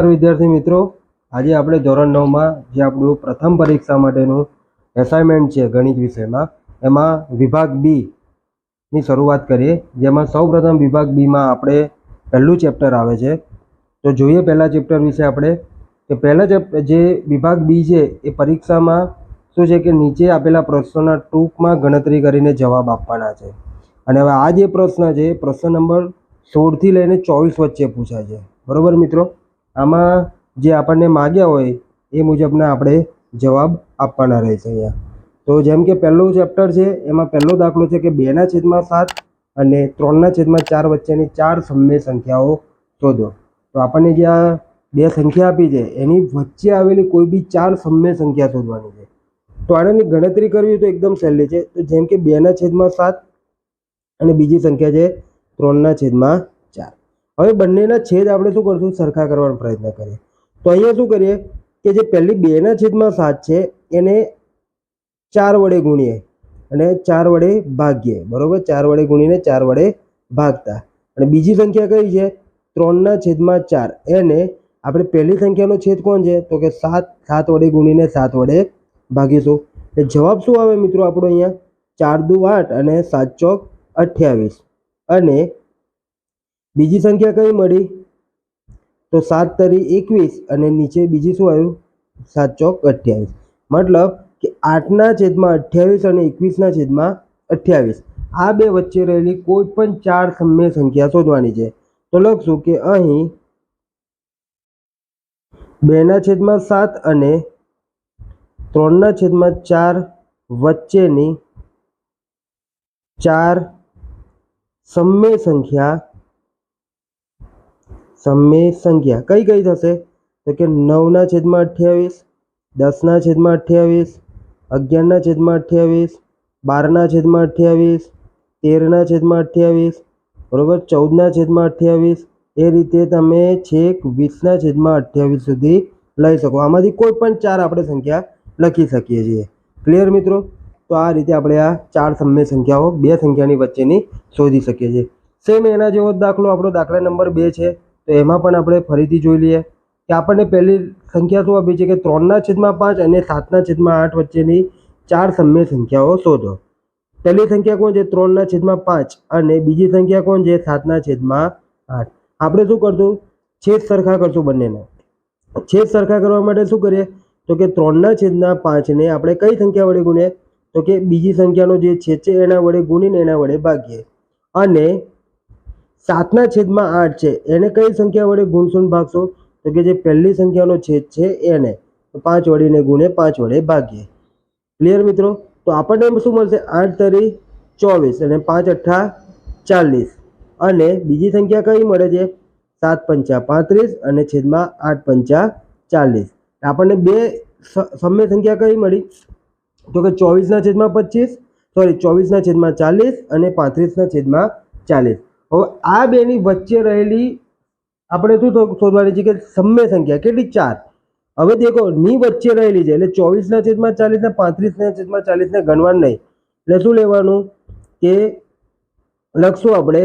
વિદ્યાર્થી મિત્રો. આજે આપણે ધોરણ નવમાં જે આપણું પ્રથમ પરીક્ષા માટેનું એસાઇનમેન્ટ છે ગણિત વિષયમાં, એમાં વિભાગ બીની શરૂઆત કરીએ. જેમાં સૌપ્રથમ વિભાગ બીમાં આપણે પહેલું ચેપ્ટર આવે છે. તો જોઈએ પહેલાં ચેપ્ટર વિશે આપણે કે પહેલાં ચેપ્ટર જે વિભાગ બી છે, એ પરીક્ષામાં શું છે કે નીચે આપેલા પ્રશ્નોના ટૂંકમાં ગણતરી કરીને જવાબ આપવાના છે. અને હવે આ જે પ્રશ્ન છે, પ્રશ્ન નંબર સોળથી લઈને ચોવીસ વચ્ચે પૂછાય છે. બરાબર મિત્રો? આમાં જે આપણને માગ્યા હોય એ મુજબના આપણે જવાબ આપવાના રહેશે અહીંયા. તો જેમ કે પહેલું ચેપ્ટર છે, એમાં પહેલો દાખલો છે કે બેના છેદમાં સાત અને ત્રણના છેદમાં ચાર વચ્ચેની ચાર સમય સંખ્યાઓ શોધો. તો આપણને જે આ બે સંખ્યા આપી છે, એની વચ્ચે આવેલી કોઈ બી ચાર સમય સંખ્યા શોધવાની છે. તો આનાની ગણતરી કરવી તો એકદમ સહેલી છે. તો જેમ કે બેના છેદમાં સાત અને બીજી સંખ્યા છે ત્રણના છેદમાં હવે બંનેના છેદ આપણે શું કરશું? સરખા કરવાનો પ્રયત્ન કરીએ. તો અહીંયા શું કરીએ કે જે પહેલી બેના છેદમાં સાત છે, એને ચાર વડે ગુણીએ અને ચાર વડે ભાગીએ. બરાબર? ચાર વડે ગુણીને ચાર વડે ભાગતા. અને બીજી સંખ્યા કઈ છે? ત્રણના છેદમાં ચાર. એને આપણે પહેલી સંખ્યાનો છેદ કોણ છે? તો કે સાત સાત વડે ગુણીને સાત વડે ભાગીશું. એટલે જવાબ શું આવે મિત્રો આપણો અહીંયા? ચાર દુ આઠ અને સાત ચોક અઠ્યાવીસ. અને બીજી સંખ્યા કઈ મળી? તો સાત તરી એકવીસ અને નીચે બીજી શું આવ્યું? સાત ચોક અઠ્યાવીસ. મતલબ કે આઠના છેદમાં અઠ્યાવીસ અને એકવીસના છેદમાં અઠ્યાવીસ. આ બે વચ્ચે રહેલી કોઈ પણ ચાર સમય સંખ્યા શોધવાની છે. તો લખશું કે અહીં બેના છેદમાં સાત અને ત્રણના છેદમાં ચાર વચ્ચેની ચાર સમય સંખ્યા સમય સંખ્યા કઈ કઈ થશે? તો કે નવના છેદમાં અઠ્યાવીસ, દસના છેદમાં અઠ્યાવીસ, અગિયારના છેદમાં અઠ્યાવીસ, બારના છેદમાં અઠ્યાવીસ, તેરના છેદમાં અઠ્યાવીસ, બરાબર? ચૌદના છેદમાં અઠ્યાવીસ. એ રીતે તમે છેક વીસના છેદમાં અઠ્યાવીસ સુધી લઈ શકો. આમાંથી કોઈ પણ ચાર આપણે સંખ્યા લખી શકીએ છીએ. ક્લિયર મિત્રો? તો આ રીતે આપણે આ ચાર સમય સંખ્યાઓ બે સંખ્યાની વચ્ચેની શોધી શકીએ છીએ. સેમ એના જેવો દાખલો. આપણો દાખલા નંબર બે છે. તો એમાં પણ આપણે ફરીથી જોઈ લઈએ કે આપણને પહેલી સંખ્યા શું આપી છે કે ત્રણના છેદમાં પાંચ અને સાતના છેદમાં આઠ વચ્ચેની ચાર સમ્ય સંખ્યાઓ શોધો. પહેલી સંખ્યા કોણ છે? ત્રણના છેદમાં પાંચ અને બીજી સંખ્યા કોણ છે? સાતના છેદમાં આઠ. આપણે શું કરશું? છેદ સરખા કરશું બંનેના. છેદ સરખા કરવા માટે શું કરીએ? તો કે ત્રણના છેદના પાંચને આપણે કઈ સંખ્યા વડે ગુણીએ? તો કે બીજી સંખ્યાનો જે છેદ છે એના વડે ગુણીને એના વડે ભાગીએ. અને સાતના છેદમાં આઠ છે. એને કઈ સંખ્યા વડે ગુણસૂન ભાગશો? તો કે જે પહેલી સંખ્યાનો છેદ છે એને. તો પાંચ વડેને ગુણે પાંચ વડે ભાગીએ. ક્લિયર મિત્રો? તો આપણને શું મળશે? આઠ તરી ચોવીસ અને પાંચ અઠ્ઠા ચાલીસ. અને બીજી સંખ્યા કઈ મળે છે? સાત પંચા પાંત્રીસ અને છેદમાં આઠ પંચા ચાલીસ. આપણને બે સમય સંખ્યા કઈ મળી? તો કે ચોવીસના છેદમાં પચીસ, સોરી, ચોવીસના છેદમાં ચાલીસ અને પાંત્રીસના છેદમાં ચાલીસ. હવે આ બેની વચ્ચે રહેલી આપણે શું શોધવાની છે કે સમય સંખ્યા કેટલી? ચાર. હવે દેખો, ની વચ્ચે રહેલી છે, એટલે ચોવીસના છેદમાં ચાલીસને પાંત્રીસના છેદમાં ચાલીસને ગણવાનું નહીં. એટલે શું લેવાનું? કે લખશું આપણે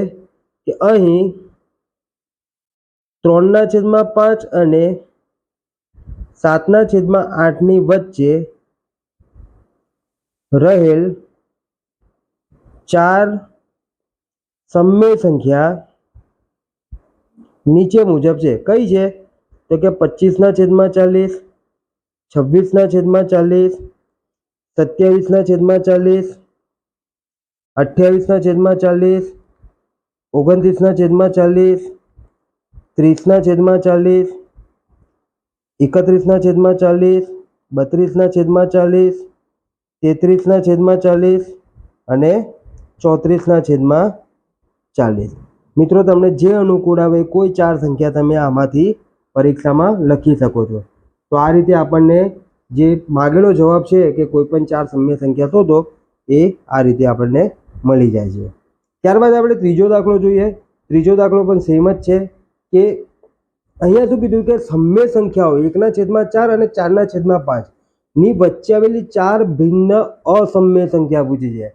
કે અહીં ત્રણના છેદમાં પાંચ અને સાતના છેદમાં આઠની વચ્ચે રહેલ ચાર સમય સંખ્યા નીચે મુજબ છે. કઈ છે? તો કે પચીસના છેદમાં ચાલીસ, છવ્વીસના છેદમાં ચાલીસ, સત્યાવીસના છેદમાં ચાલીસ, અઠ્યાવીસના છેદમાં ચાલીસ, ઓગણત્રીસના છેદમાં ચાલીસ, ત્રીસના છેદમાં ચાલીસ, એકત્રીસના છેદમાં ચાલીસ, બત્રીસના છેદમાં ચાલીસ, તેત્રીસના છેદમાં ચાલીસ અને ચોત્રીસના છેદમાં ચાલીસ મિત્રો, તમને જે અનુકૂળ આવે, કોઈ ચાર સંખ્યા તમે આમાંથી પરીક્ષામાં લખી શકો છો. તો આ રીતે આપણને જે માગેલો જવાબ છે કે કોઈ પણ ચાર સમય સંખ્યા શોધો, એ આ રીતે આપણને મળી જાય છે. ત્યારબાદ આપણે ત્રીજો દાખલો જોઈએ. ત્રીજો દાખલો પણ સેમ જ છે કે અહીંયા શું કીધું કે સમય સંખ્યાઓ એકના છેદમાં ચાર અને ચારના છેદમાં પાંચની વચ્ચે આવેલી ચાર ભિન્ન અસમ્ય સંખ્યા પૂછી છે.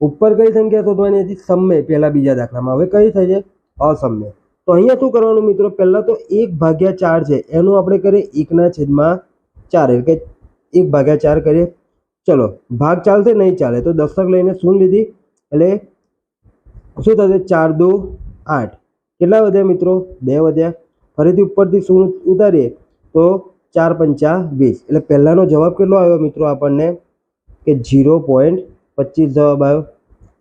ઉપર કઈ સંખ્યા શોધવાની હતી? સમય પહેલા બીજા દાખલામાં. હવે કઈ થઈ છે? અસમય તો અહીંયા શું કરવાનું મિત્રો? પહેલાં તો એક ભાગ્યા ચાર છે. એનું આપણે કરીએ એકના છેદમાં ચાર. એટલે કે એક ભાગ્યા ચાર કરીએ. ચલો, ભાગ ચાલશે, નહીં ચાલે. તો દશક લઈને શું લીધી? એટલે શું થશે? ચાર, દો, આઠ. કેટલા વધ્યા મિત્રો? બે વધ્યા. ફરીથી ઉપરથી શૂન ઉતારીએ? તો ચાર પંચા વીસ. એટલે પહેલાંનો જવાબ કેટલો આવ્યો મિત્રો આપણને? કે ઝીરો પોઈન્ટ પચીસ જવાબ આવ્યો.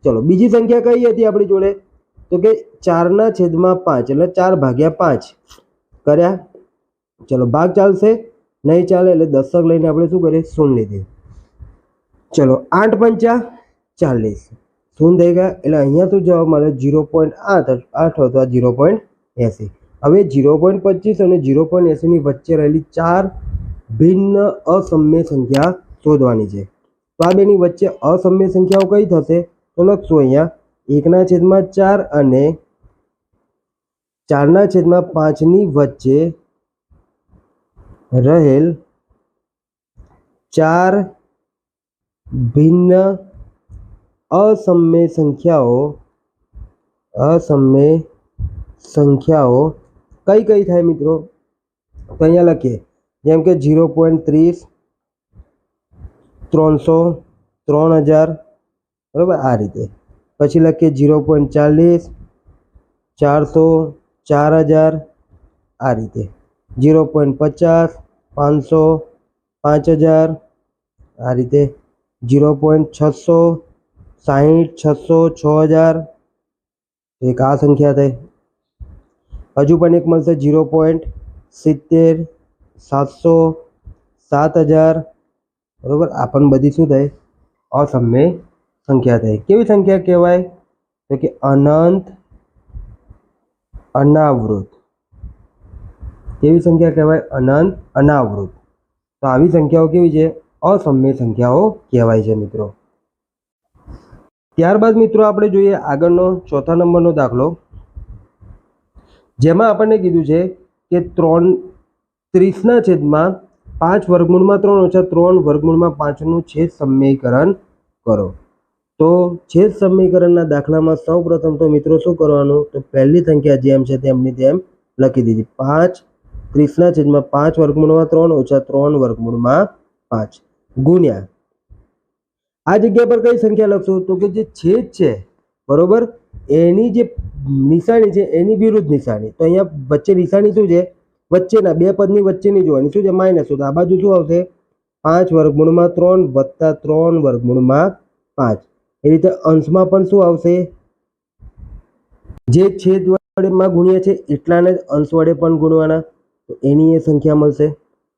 ચલો, બીજી સંખ્યા કઈ હતી આપણી જોડે? તો કે ચારના છેદમાં પાંચ, એટલે ચાર ભાગ્યા પાંચ. કર્યા? ચલો, ભાગ ચાલશે. નહીં ચાલે એટલે દશક લઈને આપણે શું કરીએ? શૂન લીધી ચલો, આઠ પંચા ચાલીસ. શૂન થઈ ગયા, એટલે અહીંયા શું જવાબ મળે? જીરો પોઈન્ટ આઠ આઠ અથવા જીરો પોઈન્ટ એંસી. હવે જીરો પોઈન્ટ પચીસ અને જીરો પોઈન્ટ એંસીની વચ્ચે રહેલી ચાર ભિન્ન અસમ્ય સંખ્યા શોધવાની છે. તો આ બેની વચ્ચે અસમ્ય સંખ્યાઓ કઈ થશે? તો લખશું અહીંયા, એકના છેદમાં ચાર અને ચારના છેદમાં પાંચની વચ્ચે રહેલ ચાર ભિન્ન અસમ્ય સંખ્યાઓ અસમ્ય સંખ્યાઓ કઈ કઈ થાય મિત્રો? તો અહીંયા લખીએ, જેમ કે ઝીરો પોઈન્ટ ત્રીસ ત્રણસો ત્રણ હજાર, બરાબર? આ રીતે. પછી લખીએ ઝીરો પોઈન્ટ ચાલીસ, ચારસો ચાર હજાર, આ રીતે. ઝીરો પોઈન્ટ પચાસ, પાંચસો પાંચ હજાર, આ રીતે. ઝીરો પોઈન્ટ છસો સાહીઠ, છસો છ હજાર. એક આ સંખ્યા થઈ. હજુ પણ એક મળશે ઝીરો પોઈન્ટ સિત્તેર, સાતસો સાત હજાર બરાબર? આ પણ બધી શું થાય? અસમ્ય સંખ્યા થાય. કેવી સંખ્યા કહેવાય? તો કે અનંત અનાવૃત. કેવી સંખ્યા કહેવાય? અનંત અનાવૃત. તો આવી સંખ્યાઓ કેવી છે? અસમ્ય સંખ્યાઓ કહેવાય છે, મિત્રો. ત્યારબાદ, મિત્રો, આપણે જોઈએ આગળનો ચોથા નંબરનો દાખલો. જેમાં આપણને કીધું છે કે ત્રણ, ત્રીસના છેદમાં પાંચ વર્ગમૂળમાં ત્રણ ઓછા ત્રણ વર્ગમૂળમાં પાંચનું છેદ સમીકરણ કરો. તો છેદ સમીકરણના દાખલામાં સૌ પ્રથમ તો મિત્રો શું કરવાનું? તો પહેલી સંખ્યા જેમ છે તેમની તેમ લખી દીધી. પાંચ ત્રીસના છેદમાં પાંચ વર્ગમૂળમાં ત્રણ ઓછા ત્રણ વર્ગમૂળમાં પાંચ. ગુણ્યા. આ જગ્યા પર કઈ સંખ્યા લખશો? તો કે જે છેદ છે, બરોબર? એની જે નિશાની છે, એની વિરુદ્ધ નિશાની. તો અહીંયા વચ્ચે નિશાની શું છે? વચ્ચેના બે પદની વચ્ચેની જોવાની શું છે? માઇનસ તો આ બાજુ શું આવશે? પાંચ વર્ગમૂળમાં ત્રણ વત્તા ત્રણ વર્ગમૂળમાં પાંચ. એ રીતે અંશમાં પણ શું આવશે? જે છેદ વડેમાં ગુણ્યા છે એટલાને જ અંશ વડે પણ ગુણવાના. તો એની એ સંખ્યા મળશે.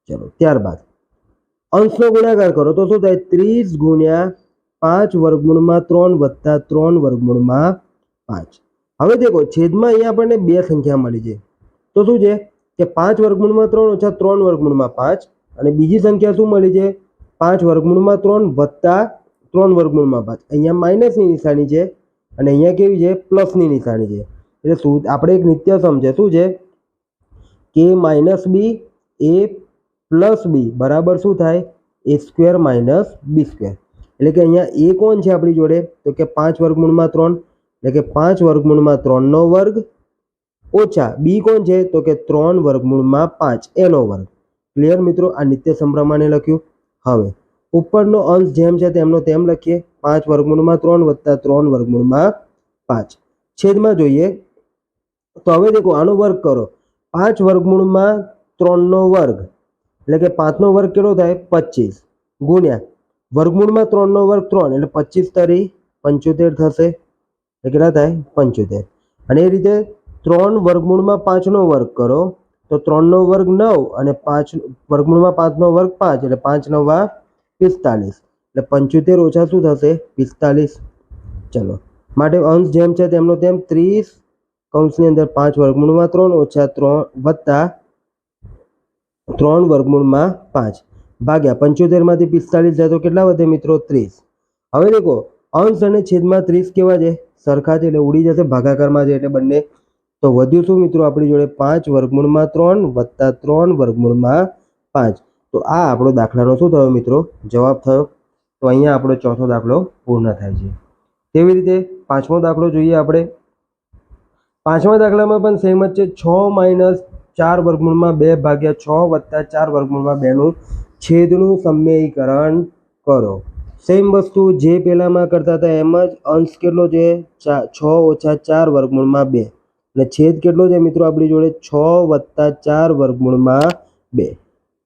ચલો, ત્યારબાદ. અંશનો ગુણાકાર કરો તો શું થાય? ત્રીસ ગુણ્યા પાંચ વર્ગમૂળમાં ત્રણ વત્તા ત્રણ વર્ગમૂળમાં પાંચ. હવે દેખો, છેદમાં અહીંયા આપણને બે સંખ્યા મળી છે. તો શું છે? કે પાંચ વર્ગમૂળમાં ત્રણ ઓછા ત્રણ વર્ગમૂળમાં પાંચ અને બીજી સંખ્યા શું મળી છે? પાંચ વર્ગમૂળમાં ત્રણ વત્તા ત્રણ વર્ગમૂળમાં પાંચ. અહીંયા માઇનસની નિશાની છે અને અહીંયા કેવી છે? પ્લસની નિશાની છે. એટલે શું, આપણે એક નિત્ય સમજે શું છે? કે માઇનસ બી એ પ્લસ બી, બરાબર શું થાય? A square minus B square. એટલે કે અહીંયા એ કોણ છે આપણી જોડે? તો કે પાંચ વર્ગમૂળમાં ત્રણ, એટલે કે પાંચ વર્ગમૂળમાં ત્રણનો વર્ગ ઓછા બી કોણ છે? તો કે ત્રણ વર્ગમૂળમાં પાંચ. એનો વર્ગ. ક્લિયર મિત્રો? આ નિત્ય સંભ્રમાણે લખ્યું. હવે, ઉપરનો અંશ જેમ છે તેમનો તેમ લખીએ. પાંચ વર્ગમૂળમાં ત્રણ વત્તા ત્રણ વર્ગમૂળમાં પાંચ. છેદમાં જોઈએ. તો હવે દેખો, આનો વર્ગ કરો. પાંચ વર્ગમૂળમાં ત્રણનો વર્ગ. એટલે કે પાંચનો વર્ગ કેટલો થાય? પચીસ. ગુણ્યા. વર્ગમૂળમાં ત્રણનો વર્ગ ત્રણ. એટલે પચીસ તરી પંચોતેર થશે. એટલે કેટલા થાય? પંચોતેર. અને એ રીતે ત્રણ વર્ગમૂળમાં પાંચનો વર્ગ કરો. તો ત્રણનો વર્ગ નવ અને પાંચ વર્ગમૂળમાં પાંચનો વર્ગ પાંચ એટલે પાંચ નવા પિસ્તાલીસ. એટલે પંચોતેર ઓછા શું થશે? પિસ્તાલીસ. ચલો. માટે અંશ જેમ છે તેમનો તેમ ત્રીસ. કૌંસની અંદર પાંચ વર્ગમૂળમાં ત્રણ ઓછા ત્રણ વત્તા ત્રણ વર્ગમૂળમાં પાંચ. ભાગ્યા પંચોતેરમાંથી પિસ્તાલીસ જાય તો કેટલા વધે મિત્રો? ત્રીસ. હવે દેખો, અંશ અને છેદમાં ત્રીસ કેવા છે? સરખા છે એટલે ઉડી જશે, ભાગાકારમાં છે એટલે બંને તો વધ્યું શું મિત્રો? આપણી જોડે પાંચ વર્ગમૂળમાં ત્રણ વત્તા ત્રણ વર્ગમૂળમાં પાંચ. તો આ આપણો દાખલાનો શું થયો મિત્રો? જવાબ થયો. તો અહીંયા આપણો ચોથો દાખલો પૂર્ણ થાય છે. તેવી રીતે? પાંચમો દાખલો જોઈએ આપણે. પાંચમા દાખલામાં પણ સેમ જ છે. છ માઇનસ ચાર વર્ગમૂળમાં બે ભાગ્યા છ વત્તા ચાર વર્ગમૂળમાં બેનું છેદનું સમયીકરણ કરો. સેમ વસ્તુ જે પહેલામાં કરતા હતા એમ જ અંશ કેટલો છે? છ ઓછા ચાર વર્ગમૂળમાં બે. અને છેદ કેટલો છે મિત્રો આપણી જોડે? છ વત્તા ચાર વર્ગમૂળમાં બે.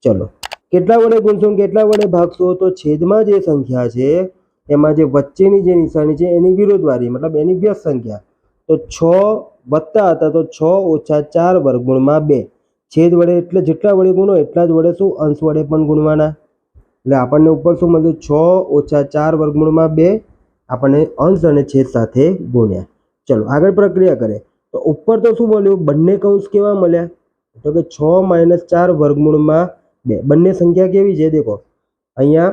ચલો. કેટલા વડે ગુણશો કેટલા વડે ભાગશો? તો છેદમાં જે સંખ્યા છે, એમાં જે વચ્ચેની જે નિશાની છે, એની વિરોધવારી મતલબ એની વ્યસ્ત સંખ્યા. તો છ વત્તા હતા તો છ ઓછા ચાર વર્ગમૂળમાં બે. છેદ વડે એટલે જેટલા વડે ગુણો એટલા જ વડે શું? અંશ વડે પણ ગુણવાના. એટલે આપણને ઉપર શું મળ્યું? છ ઓછા ચાર વર્ગમૂળમાં બે. આપણને અંશ અને છેદ સાથે ગુણ્યા. ચલો, આગળ પ્રક્રિયા કરે તો ઉપર તો શું મળ્યું બંને કૌંસ કેવા મળ્યા? તો કે છ માઇનસ ચાર વર્ગમૂળમાં બે. બંને સંખ્યા કેવી છે? દેખો. અહીંયા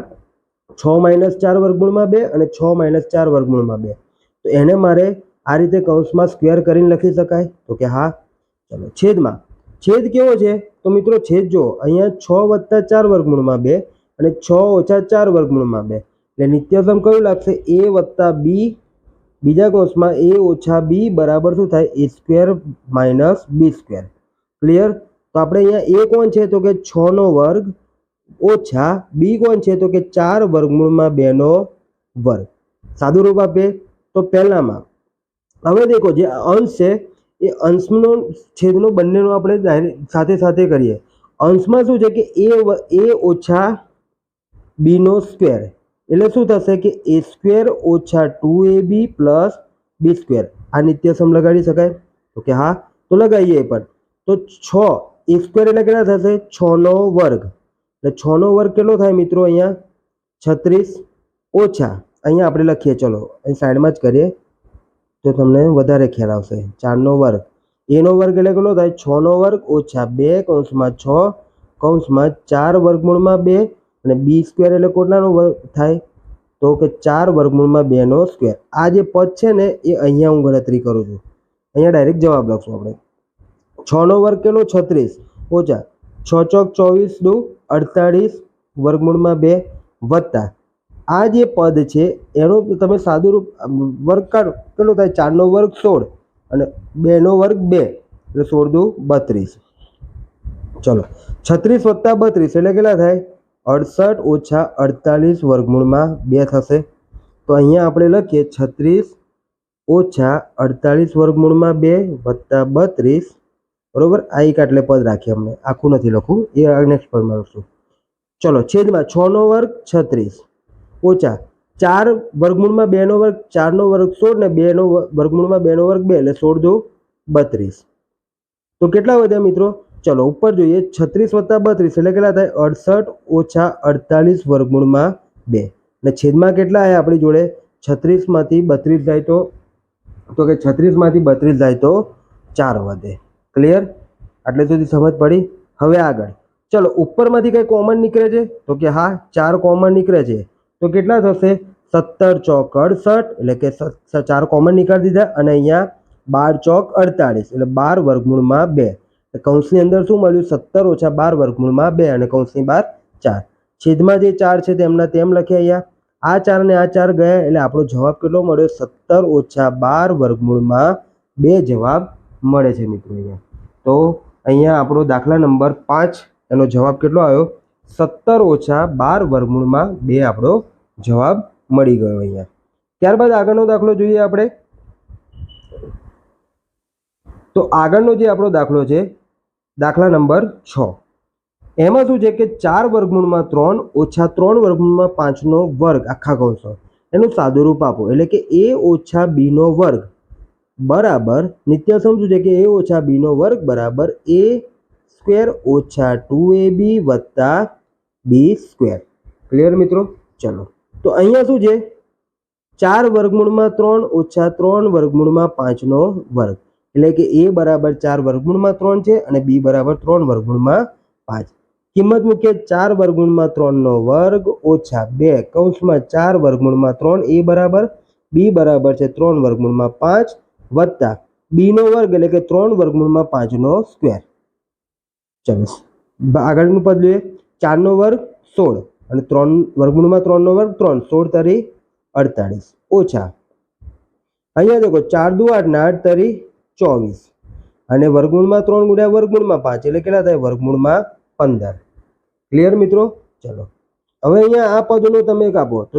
છ માઇનસ ચાર વર્ગમૂળમાં બે અને છ માઇનસ ચાર વર્ગમૂળમાં બે. તો એને મારે આ રીતે કૌંસમાં સ્ક્વેર કરીને લખી શકાય? તો કે હા. ચલો, છેદમાં. છેદ કેવો છે? તો મિત્રો, છેદ જો અહીંયા છ વત્તા ચાર વર્ગમૂળમાં બે અને છ ઓછા ચાર વર્ગમૂળમાં બે. એટલે નિત્યસમ કયું લાગશે? એ વત્તા બી બીજા કોષમાં એ ઓછા બી બરાબર શું થાય? A square minus B square. Clear તો આપણે અહીંયા એ કોણ છે તો કે છ નો વર્ગ ઓછા બી કોણ છે તો કે ચાર વર્ગમૂળમાં બેનો વર્ગ. સાદું રૂપ આપે તો પહેલામાં. હવે દેખો જે અંશ છે, એ અંશનો છેદનો બંનેનો આપણે સાથે સાથે કરીએ. અંશમાં શું છે કે એ એ ઓછા બીનો સ્ક્વેર. એટલે શું થશે કે એ સ્ક્વેર ઓછા two A B plus B square. આ નિત્યસમ લગાડી શકાય? તો કે હા, તો લગાવીએ પણ. તો છ, એ સ્ક્વેર એટલે કેટલા થશે? છનો વર્ગ. એટલે છનો વર્ગ કેટલો થાય મિત્રો અહીંયા? છત્રીસ ઓછા. અહીંયા આપણે લખીએ, ચલો, અહીં સાઈડમાં જ કરીએ. તો તમને વધારે ખ્યાલ આવશે. ચારનો વર્ગ. એનો વર્ગ એટલે કેટલો થાય? છનો વર્ગ ઓછા બે કૌંસમાં છ, કૌંસમાં ચાર વર્ગમૂળમાં બે અને બી સ્ક્વેર એટલે કેટલાનો વર્ગ થાય? તો કે ચાર વર્ગમૂળમાં બેનો સ્ક્વેર આ જે પદ છે ને, એ અહીંયા હું ગણતરી કરું છું. અહીંયા ડાયરેક્ટ જવાબ લખશું આપણે. છનો વર્ગ કેટલો? છત્રીસ. ઓછા છ ચોક ચોવીસ દુ અડતાળીસ વર્ગમૂળમાં બે વત્તા. આ જે પદ છે, એનો તમે સાદુરૂપ વર્ગ કાઢો. કેટલો થાય? ચારનો વર્ગ સોળ અને બેનો વર્ગ બે. એટલે સોળ દુ બત્રીસ. ચલો. છત્રીસ વત્તા બત્રીસ એટલે કેટલા થાય? અડસઠ ઓછા અડતાલીસ વર્ગમૂળમાં બે થશે. તો અહીંયા આપણે લખીએ છત્રીસ ઓછા અડતાલીસ વર્ગમૂળમાં બે વત્તા બત્રીસ. બરોબર? આ એક આટલે પદ રાખીએ અમને. આખું નથી લખવું. એ નેક્સ્ટ પદમાં લખશું. ચલો, છેદમાં છનો વર્ગ છત્રીસ ઓછા ચાર વર્ગમૂળમાં બેનો વર્ગ ચારનો વર્ગ સોળ ને બેનો વર્ગમૂળમાં બેનો વર્ગ બે, એટલે સોળ દો બત્રીસ. તો કેટલા વધ્યા મિત્રો? ચલો, ઉપર જોઈએ છત્રીસ વત્તા બત્રીસ એટલે કેટલા થાય? અડસઠ ઓછા અડતાલીસ વર્ગમૂળમાં બે. અને છેદમાં કેટલા આવ્યા આપણી જોડે? છત્રીસમાંથી બત્રીસ જાય તો? તો કે છત્રીસમાંથી બત્રીસ જાય તો ચાર વધે. ક્લિયર આટલે સુધી સમજ પડી? હવે આગળ. ચલો, ઉપરમાંથી કંઈ કોમન નીકળે છે? તો કે હા, ચાર કોમન નીકળે છે. તો કેટલા થશે? સત્તર ચોક અડસઠ, એટલે કે ચાર કોમન નીકાળી દીધા. અને અહીંયા બાર ચોક અડતાળીસ એટલે બાર વર્ગમૂળમાં બે. કૌંસની અંદર શું મળ્યું? સત્તર ઓછા બાર વર્ગમૂળમાં બે અને કૌંસની બાર ચાર. છેદમાં જે ચાર છે તેમના તેમ લખ્યા અહીંયા. આ ચાર ને આ ચાર ગયા એટલે આપણો જવાબ કેટલો મળ્યો? સત્તર ઓછા બાર વર્ગમૂળમાં બે જવાબ મળે છે મિત્રો અહીંયા. તો અહીંયા આપણો દાખલા નંબર પાંચ એનો જવાબ કેટલો આવ્યો? સત્તર ઓછા બાર વર્ગમૂળમાં બે આપણો જવાબ મળી ગયો અહીંયા. ત્યારબાદ આગળનો દાખલો જોઈએ આપણે. તો આગળનો જે આપણો દાખલો છે દાખલા નંબર છ. એમાં શું છે કે ચાર વર્ગમૂળમાં ત્રણ ઓછા ત્રણ વર્ગમૂળમાં પાંચનો વર્ગ, આખા કૌંસો. એનું સાદું રૂપ આપો. એટલે કે એ ઓછા બીનો વર્ગ બરાબર, નિત્યસમ શું છે કે એ ઓછા બીનો વર્ગ બરાબર એ સ્ક્વેર ઓછા ટુ એ બી વત્તા બી સ્ક્વેર. ક્લિયર મિત્રો? ચલો. તો અહીંયા શું છે? ચાર વર્ગમૂળમાં ત્રણ ઓછા ત્રણ વર્ગમૂળમાં પાંચનો વર્ગ. એટલે કે એ બરાબર ચાર વર્ગુણમાં ત્રણ છે અને બી બરાબર ત્રણ વર્ગુણમાં પાંચ. કિંમત મૂકીએ ચાર વર્ગુણમાં ત્રણનો વર્ગ ઓછા બે. કૌંસમાં ચાર વર્ગુણમાં ત્રણ, એ બરાબર બી બરાબર છે ત્રણ વર્ગુણમાં પાંચ વત્તા બીનો વર્ગ એટલે કે ત્રણ વર્ગુણમાં પાંચનો સ્ક્વેર. ચલો આગળનું પદ લઈએ ચારનો વર્ગ સોળ અને ત્રણ વર્ગુણમાં ત્રણનો વર્ગ ત્રણ. સોળ તરી અડતાળીસ. ઓછા. અહીંયા દેખો ચાર દુ આઠ ના આઠ તરી ચોવીસ. અને વર્ગમૂળમાં ત્રણ ગુણ્યા વર્ગમૂળમાં પાંચ, એટલે કેટલા થાય? વર્ગમૂળમાં પંદર. ક્લિયર મિત્રો? ચલો. હવે અહીંયા આ પદનો તમે કાપો તો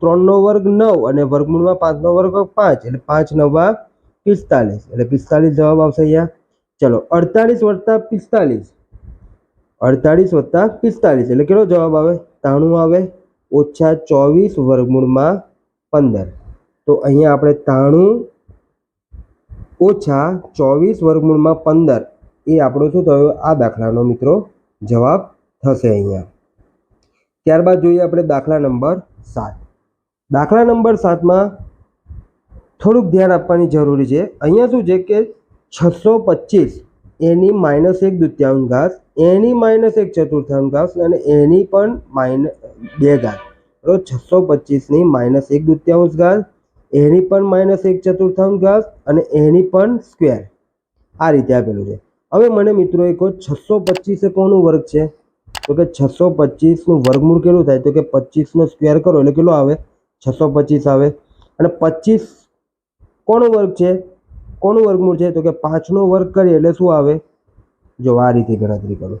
ત્રણનો વર્ગ નવ અને વર્ગમૂળમાં પાંચનો વર્ગ પાંચ, એટલે પાંચ નવા પિસ્તાલીસ. એટલે પિસ્તાલીસ જવાબ આવશે અહીંયા. ચલો, અડતાલીસ વત્તા પિસ્તાલીસ. અડતાલીસ વત્તા પિસ્તાલીસ, એટલે કેટલો જવાબ આવે? તાણું આવે. ઓછા ચોવીસ વર્ગમૂળમાં પંદર. તો અહીંયા આપણે તાણું ઓછા ચોવીસ વર્ગમૂળમાં પંદર. એ આપણો શું થયો? આ દાખલાનો મિત્રો જવાબ થશે અહીંયા. ત્યારબાદ જોઈએ આપણે દાખલા નંબર સાત. દાખલા નંબર સાતમાં થોડુંક ધ્યાન આપવાની જરૂરી છે. અહીંયા શું છે કે છસો પચીસ, એની માઇનસ એક દુત્યાંશ ઘાસ એની માઇનસ એક ચતુર્થાંશ ઘાસ અને એની પણ માઇનસ બે ઘાસ બરાબર? છસો પચીસની માઇનસ એક દ્વિતીયાંશ ઘાસ એની પણ માઇનસ એક ચતુર્થાંશ અને એની પણ સ્ક્વેર આ રીતે આપેલું છે. હવે મને મિત્રો એ કહો છસો પચીસ એ કોનું વર્ગ છે. તો કે છસો પચીસનું વર્ગમૂળ કેટલું થાય? તો કે પચીસનો સ્ક્વેર કરો એટલે કેટલો આવે? છસો પચીસ આવે. અને પચીસ કોનો વર્ગ છે? કોનું વર્ગમૂળ છે? તો કે પાંચનો વર્ગ કરીએ એટલે શું આવે? જો આ રીતે ગણતરી કરો.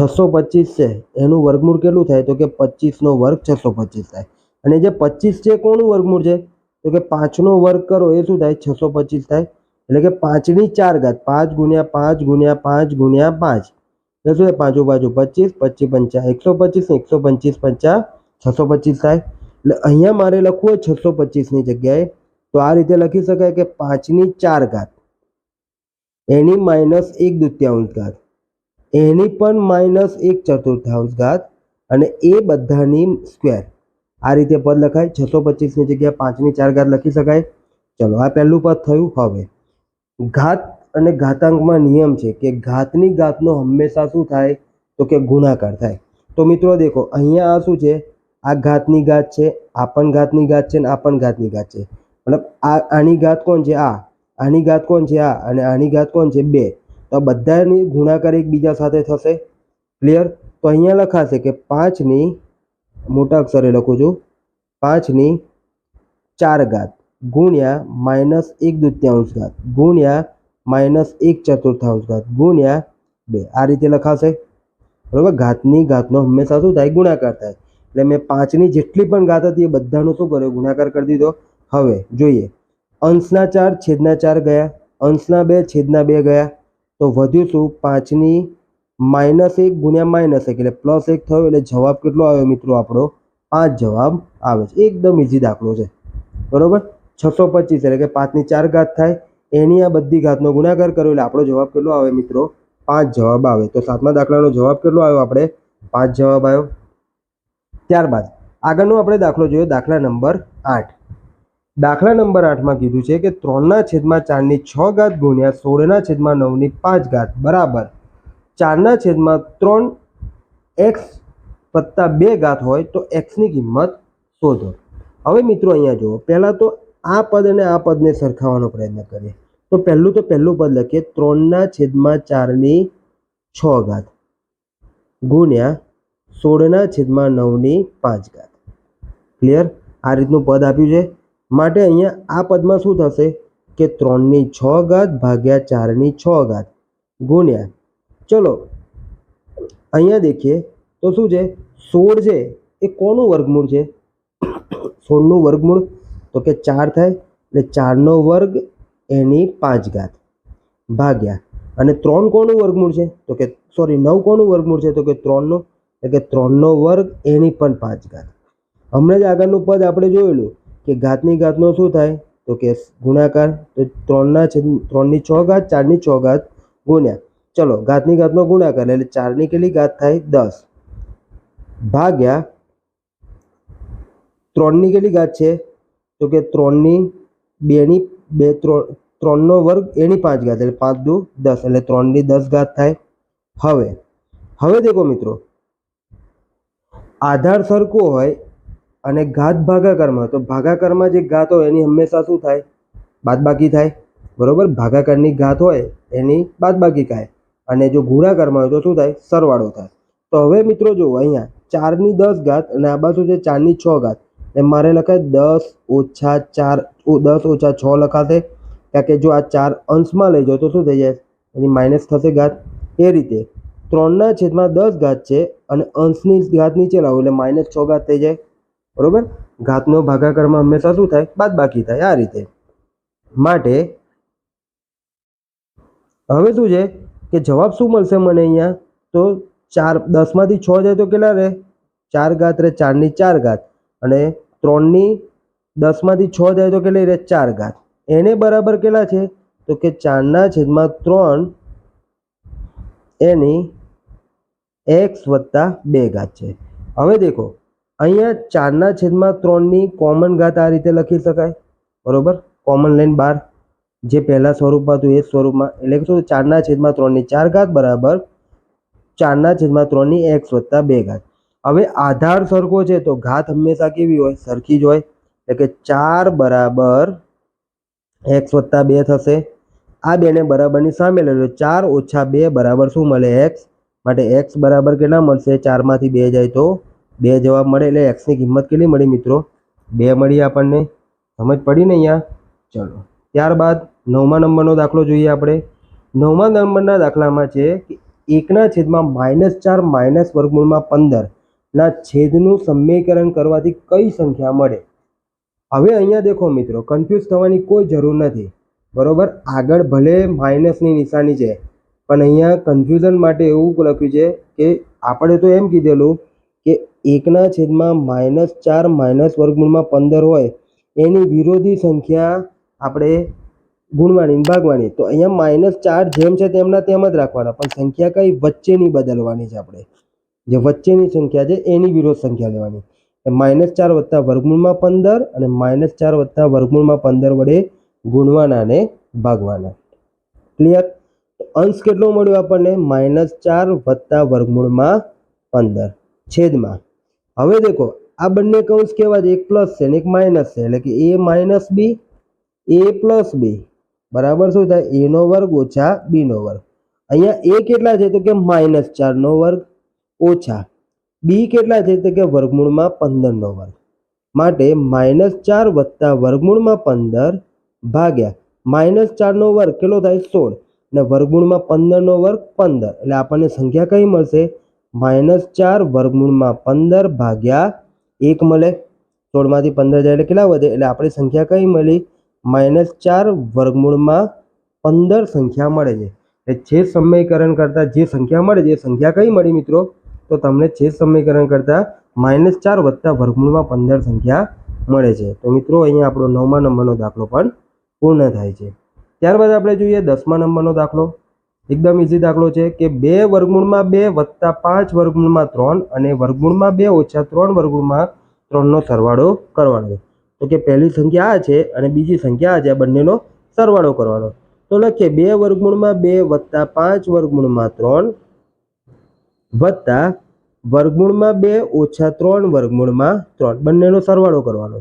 છસો પચીસ છે. એનું વર્ગમૂળ કેટલું થાય? તો કે પચીસનો વર્ગ છસો પચીસ થાય. અને જે પચીસ છે, કોનું વર્ગમૂળ છે? તો કે પાંચનો વર્ગ કરો, એ શું થાય? છસો પચીસ થાય. એટલે કે પાંચની ચાર ઘાત, પાંચ ગુણ્યા પાંચ ગુણ્યા પાંચ ગુણ્યા પાંચ. એટલે શું થાય? પાંચો બાજુ પચીસ પચીસ પંચા, એકસો પચીસ એકસો પચીસ પંચા છસો પચીસ થાય. એટલે અહીંયા મારે લખવું હોય છસો પચીસની જગ્યાએ, તો આ રીતે લખી શકાય કે પાંચની ચાર ઘાત. એની માઇનસ એક દુત્યાંશ ઘાત. એની પણ માઇનસ એક ચતુર્થાંશ ઘાત અને એ બધાની સ્ક્વેર. આ રીતે પદ લખાય, છસો પચીસની જગ્યાએ પાંચની ચાર ઘાત લખી શકાય. ચલો, આ પહેલું પદ થયું. હવે ઘાત અને ઘાતાંકમાં નિયમ છે કે ઘાતની ઘાતનો હંમેશા શું થાય? તો કે ગુણાકાર થાય. તો મિત્રો દેખો, અહીંયા આ શું છે? આ ઘાતની ઘાત છે, આ પણ ઘાતની ઘાત છે ને આ પણ ઘાતની ઘાત છે. મતલબ આ, આની ઘાત કોણ છે? આ. આની ઘાત કોણ છે? આ. અને આની ઘાત કોણ છે? બે. તો આ બધાની ગુણાકાર એકબીજા સાથે થશે. ક્લિયર? તો અહીંયા લખાશે કે પાંચની મોટા અક્ષરે લખું છું. પાંચની ચાર ઘાત ગુણ્યા માઇનસ એક દુત્યાંશ ઘાત ગુણ્યા માઇનસ એક ચતુર્થાંશ ઘાત ગુણ્યા બે. આ રીતે લખાશે. બરાબર? ઘાતની ઘાતનો હંમેશા શું થાય? ગુણાકાર થાય. એટલે મેં પાંચની જેટલી પણ ઘાત હતી એ બધાનો શું કર્યો? ગુણાકાર કરી દીધો. હવે જોઈએ. અંશના ચાર છેદના ચાર ગયા. અંશના બે છેદના બે ગયા. તો વધ્યું શું? પાંચની માઇનસ એક ગુણ્યા માઇનસ એક એટલે પ્લસ એક થયો એટલે જવાબ કેટલો આવ્યો મિત્રો આપણો? પાંચ જવાબ આવે છે. એકદમ ઇઝી દાખલો છે. બરોબર? છસો પચીસ એટલે કે પાંચની ચાર ઘાત થાય. એની આ બધી ઘાતનો ગુણાકાર કર્યો એટલે આપણો જવાબ કેટલો આવે મિત્રો? પાંચ જવાબ આવે. તો સાતમા દાખલાનો જવાબ કેટલો આવ્યો આપણે? પાંચ જવાબ આવ્યો. ત્યારબાદ આગળનો આપણે દાખલો જોયો, દાખલા નંબર આઠ. દાખલા નંબર આઠમાં કીધું છે કે ત્રણના છેદમાં ચારની છ ઘાત ગુણ્યા સોળના છેદમાં નવની પાંચ ઘાત. બરાબર. ચારના છેદમાં ત્રણ એક્સ વત્તા બે ઘાત હોય તો એક્સની કિંમત શોધો. હવે મિત્રો અહીંયા જુઓ. પહેલાં તો આ પદ અને આ પદને સરખાવવાનો પ્રયત્ન કરીએ. તો પહેલું તો પહેલું પદ લખીએ. ત્રણના છેદમાં ચારની છ ઘાત ગુણ્યા સોળના છેદમાં નવની પાંચ ઘાત. ક્લિયર આ રીતનું પદ આપ્યું છે. માટે અહીંયા આ પદમાં શું થશે? કે ત્રણની છ ઘાત ભાગ્યા ચારની છ ઘાત ગુણ્યા ચલો, અહીંયા દેખીએ, તો શું છે? સોળ છે, એ કોનું વર્ગમૂળ છે? સોળનું વર્ગમૂળ, તો કે ચાર થાય, એટલે ચારનો વર્ગ એની પાંચ ઘાત ભાગ્યા. અને ત્રણ કોનું વર્ગમૂળ છે? તો કે સોરી નવ કોનું વર્ગમૂળ છે? તો કે ત્રણનો, એટલે કે ત્રણનો વર્ગ એની પણ પાંચ ઘાત હમણાં જ આગળનું પદ આપણે જોયેલું કે ઘાતની ઘાતનો શું થાય? તો કે ગુણાકાર, તો ત્રણના છે ત્રણની છ ઘાત, ચારની છ ઘાત ગુણ્યા. ચલો ઘાતની ઘાતનો ગુણાકાર એટલે ચારની કેટલી ઘાત થાય? દસ. ભાગ્યા ત્રણની કેટલી ઘાત છે? તો કે ત્રણની બેની બે, ત્રણ, ત્રણનો વર્ગ એની પાંચ ઘાત એટલે પાંચ દુ દસ એટલે ત્રણની દસ ઘાત થાય. હવે હવે દેખો મિત્રો, આધાર સરખો હોય અને ઘાત ભાગાકારમાં તો ભાગાકારમાં જે ઘાત હોય એની હંમેશા શું થાય? બાદબાકી થાય. બરોબર? ભાગાકારની ઘાત હોય એની બાદબાકી થાય. અને જો ગુણાકારમાં હોય તો શું થાય? સરવાળો થાય. તો હવે મિત્રો જો અહીંયા ચારની દસ ઘાત અને આ બાજુ છે ચારની છ ઘાત. એ મારે લખાય દસ ઓછા ચાર દસ ઓછા છ લખાશે. કારણ કે જો આ ચાર અંશમાં લઈ જાઓ તો શું થઈ જાય? એની માઇનસ થશે ઘાત. એ રીતે ત્રણના છેદમાં દસ ઘાત છે અને અંશની ઘાત નીચે લાવો એટલે માઇનસ છ ઘાત થઈ જાય. બરોબર? ઘાતનો ભાગાકારમાં હંમેશા શું થાય? બાદ બાકી થાય. આ રીતે. માટે હવે શું છે? કે જવાબ શું મળશે મને અહીંયા? તો ચાર, દસમાંથી છ જાય તો કેટલા રહે? ચાર ઘાત રહે ચારની ચાર ઘાત. અને ત્રણની દસમાંથી છ જાય તો કેટલી રહે? ચાર ઘાત. એને બરાબર કેટલા છે? તો કે ચારના છેદમાં ત્રણ એની એક્સ વત્તા બે ઘાત છે. હવે દેખો, અહીંયા ચારના છેદમાં ત્રણની કોમન ઘાત આ રીતે લખી શકાય. બરોબર? Common line bar. જે પહેલા સ્વરૂપમાં હતું એ સ્વરૂપમાં. એટલે કે શું? ચારના છેદમાં ત્રણની ચાર ઘાત બરાબર ચારના છેદમાં ત્રણની એક્સ વત્તા બે ઘાત. હવે આધાર સરખો છે તો ઘાત હંમેશા કેવી હોય? સરખી જ હોય. એટલે કે ચાર બરાબર એક્સ વત્તા બે થશે. આ બેને બરાબરની સામે લઈ ચાર ઓછા બે બરાબર શું મળે? એક્સ. માટે એક્સ બરાબર કેટલા મળશે? ચારમાંથી બે જાય તો બે જવાબ મળે. એટલે એક્સની કિંમત કેટલી મળી મિત્રો? બે મળી આપણને. સમજ પડી ને અહીંયા? ચલો. ત્યારબાદ નવમા નંબરનો દાખલો જોઈએ આપણે. નવમા નંબરના દાખલામાં છે કે એકના છેદમાં માઇનસ ચાર માઇનસ વર્ગમૂળમાં પંદર ના છેદનું સમીકરણ કરવાથી કઈ સંખ્યા મળે? હવે અહીંયા દેખો મિત્રો કન્ફ્યુઝ થવાની કોઈ જરૂર નથી. બરોબર? આગળ ભલે માઇનસની નિશાની છે, પણ અહીંયા કન્ફ્યુઝન માટે એવું લખ્યું છે કે આપણે તો એમ કીધેલું કે એકના છેદમાં માઇનસ ચાર માઇનસ વર્ગમૂળમાં પંદર હોય, એની વિરોધી સંખ્યા આપણે ગુણવાની ભાગવાની તો અહીંયા માઇનસ ચાર જેમ છે તેમના તેમ જ રાખવાના. પણ સંખ્યા કઈ? વચ્ચેની બદલવાની છે આપણે. જે વચ્ચેની સંખ્યા છે એની વિરોધ સંખ્યા લેવાની. માઇનસ ચાર વત્તા વર્ગમૂળમાં પંદર અને માઇનસ ચાર વત્તા વર્ગમૂળમાં પંદર વડે ગુણવાના અને ભાગવાના. ક્લિયર અંશ કેટલો મળ્યો આપણને? માઇનસ ચાર વત્તા વર્ગમૂળમાં પંદર. છેદમાં. હવે દેખો, આ બંને કૌંસ કેવા છે? એક પ્લસ છે ને એક માઇનસ છે. એટલે કે એ માઇનસ બી એ પ્લસ બી બરાબર શું થાય? એનો વર્ગ ઓછા બીનો વર્ગ. અહીંયા એ કેટલા છે તો કે માઇનસ ચારનો વર્ગ ઓછા. બી કેટલા છે તો કે વર્ગમૂળમાં પંદરનો વર્ગ. માટે માઇનસ ચાર વત્તા વર્ગમૂળમાં પંદર ભાગ્યા. માઇનસ ચારનો વર્ગ કેટલો થાય? સોળ. અને વર્ગમૂળમાં પંદરનો વર્ગ પંદર. એટલે આપણને સંખ્યા કઈ મળશે? માઇનસ ચાર વર્ગમૂળમાં પંદર ભાગ્યા એક મળે. સોળમાંથી પંદર જાય એટલે કેટલા વધે? એટલે આપણી સંખ્યા કઈ મળી? માઇનસ ચાર વર્ગમૂળમાં પંદર સંખ્યા મળે છે. એટલે છેદ સમીકરણ કરતાં જે સંખ્યા મળે છે, એ સંખ્યા કઈ મળી મિત્રો? તો તમને છેદ સમીકરણ કરતાં માઇનસ ચાર વત્તા વર્ગમૂળમાં પંદર સંખ્યા મળે છે. તો મિત્રો, અહીંયા આપણો નવમા નંબરનો દાખલો પણ પૂર્ણ થાય છે. ત્યારબાદ આપણે જોઈએ દસમા નંબરનો દાખલો. એકદમ ઇઝી દાખલો છે કે બે વર્ગમૂળમાં બે વત્તા પાંચ વર્ગમૂળમાં ત્રણ અને વર્ગમૂળમાં બે ઓછા ત્રણ વર્ગમૂળમાં ત્રણનો સરવાળો કરવાનો તો કે પહેલી સંખ્યા આ છે અને બીજી સંખ્યા આ છે, આ બંનેનો સરવાળો કરવાનો. તો લખીએ, બે વર્ગમૂળમાં બે વત્તા પાંચ વર્ગમૂળમાં ત્રણ વત્તા વર્ગમૂળમાં બે ઓછા ત્રણ વર્ગમૂળમાં ત્રણ. બંનેનો સરવાળો કરવાનો.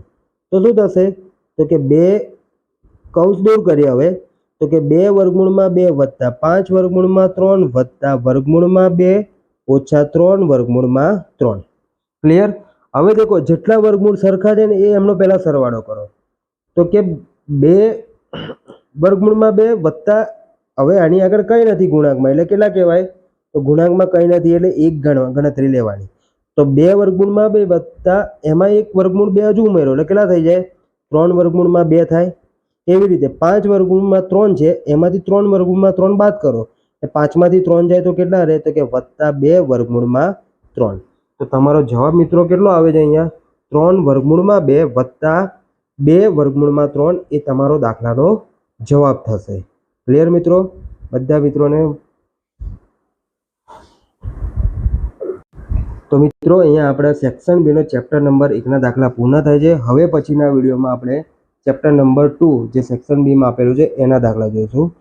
તો શું થશે? તો કે બે કૌંસ દૂર કરીએ હવે. તો કે બે વર્ગમૂળમાં બે વત્તા પાંચ વર્ગમૂળમાં ત્રણ વત્તા વર્ગમૂળમાં બે ઓછા ત્રણ વર્ગમૂળમાં ત્રણ. ક્લિયર? હવે દેખો, જેટલા વર્ગમૂળ સરખા છે ને, એ એમનો પહેલાં સરવાળો કરો. તો કે બે વર્ગમૂળમાં બે વત્તા, હવે આની આગળ કંઈ નથી ગુણાંકમાં, એટલે કેટલા કહેવાય? તો ગુણાંકમાં કંઈ નથી, એટલે એક ગણવા ગણતરી લેવાની. તો બે વર્ગમૂળમાં બે વત્તા, એમાં એક વર્ગમૂળ બે હજુ ઉમેરો, એટલે કેટલા થઈ જાય? ત્રણ વર્ગમૂળમાં બે થાય. એવી રીતે પાંચ વર્ગમૂળમાં ત્રણ છે, એમાંથી ત્રણ વર્ગમૂળમાં ત્રણ બાદ કરો. પાંચમાંથી ત્રણ જાય તો કેટલા રહે? તો કે વત્તા બે વર્ગમૂળમાં ત્રણ. તો તમારો જવાબ મિત્રો કેટલો આવે છે અહીંયા? ત્રણ વર્ગમૂળમાં બે વત્તા બે વર્ગમૂળમાં ત્રણ એ તમારો દાખલાનો જવાબ થશે. ક્લિયર મિત્રો? બધા મિત્રોને? તો મિત્રો અહીંયા આપણે સેક્શન બીનો ચેપ્ટર નંબર એકના દાખલા પૂર્ણ થાય છે. હવે પછીના વિડીયોમાં આપણે ચેપ્ટર નંબર ટુ જે સેક્શન બીમાં આપેલું છે એના દાખલા જોઈશું.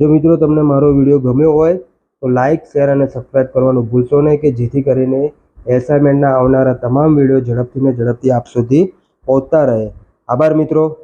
જો મિત્રો તમને મારો વીડિયો ગમ્યો હોય તો લાઇક શેર અને સબસ્ક્રાઈબ કરવાનું ભૂલશો નહીં કે જેથી કરીને એસાઇનમેન્ટના આવનારા તમામ વીડિયો ઝડપથી ને ઝડપથી આપ સુધી પહોંચતા રહે. આભાર મિત્રો.